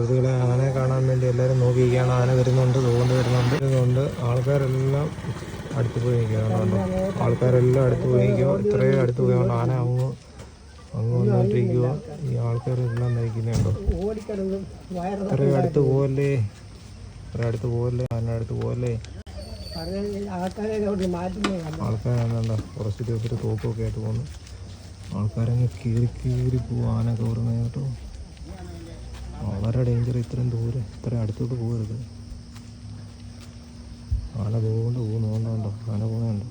സുഹൃത്തുക്കളെ ആനയെ കാണാൻ വേണ്ടി എല്ലാവരും നോക്കിയിരിക്കുകയാണ്. ആന വരുന്നുണ്ട് തോന്നുന്നു വരുന്നുണ്ട്. ഇതുകൊണ്ട് ആൾക്കാരെല്ലാം അടുത്ത് പോയി നിൽക്കുകയാണ് ആൾക്കാരെല്ലാം അടുത്ത് പോയി നിൽക്കുക ഇത്രയും അടുത്ത് പോയതുകൊണ്ട് ആന അങ്ങ് അങ്ങ് വന്നിട്ടിരിക്കുക ഈ ആൾക്കാരെല്ലാം നയിക്കുന്നുണ്ടോ? ഇത്രയും അടുത്ത് പോവല്ലേ? ഇത്രയും അടുത്ത് പോവല്ലേ? ആന അടുത്ത് പോവല്ലേ? ആൾക്കാരെന്നുണ്ടോ കുറച്ച് ദിവസത്തിൽ തോക്കൊക്കെ ആയിട്ട് പോകുന്നു ആൾക്കാരങ്ങ് കീറി കീറി പോകും ആന കയറുന്ന കേട്ടോ. വളരെ ഡേഞ്ചർ ഇത്രയും ദൂരെ ഇത്രയും അടുത്തോട്ട് പോകരുത്. ആന പോകുന്നുണ്ട് പോകുന്നുണ്ടോ ആന പോകുന്നുണ്ടോ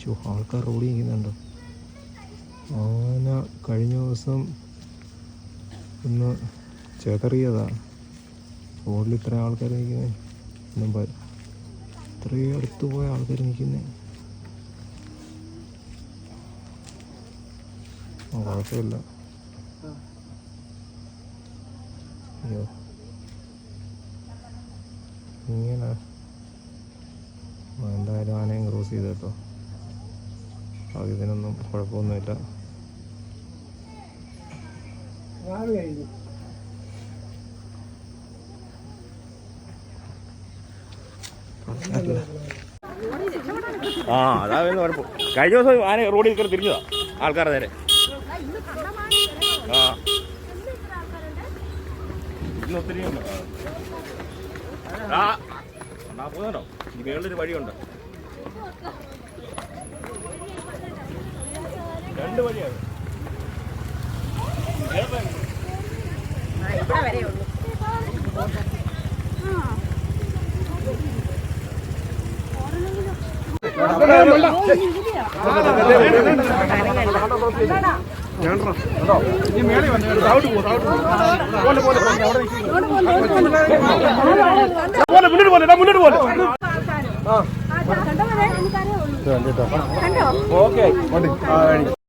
ഷോ ആൾക്കാർ റോഡിൽ നിൽക്കുന്നുണ്ടോ ആന കഴിഞ്ഞ ദിവസം ഒന്ന് ചേതറിയതാ. റോഡിൽ ഇത്ര ആൾക്കാർ നിൽക്കുന്നത് ഒന്നും ഇത്രയും അടുത്ത് പോയ ആൾക്കാർ നിൽക്കുന്നേ. ആ കുഴപ്പമില്ല. അയ്യോ. ഇങ്ങനെ. ആ, എന്തായാലും ആനയും ക്രോസ് ചെയ്ത് കേട്ടോ. ഇതിനൊന്നും കുഴപ്പമൊന്നുമില്ല. ആ അതാ വരുന്ന കുഴപ്പം. കഴിഞ്ഞ ദിവസം ആന റോഡിൽ കയറി തിരിഞ്ഞതാ ആൾക്കാരുടെ നേരെ. ഇന്ന് ഒത്തിരി ഉണ്ട് ആ പോകുന്നുണ്ടോ മേളിലൊരു വഴിയുണ്ട്. രണ്ട് വഴിയാണ്. പോലെ മുന്നോട്ട് പോലെ മുന്നോട്ട് പോലെ. ഓക്കെ.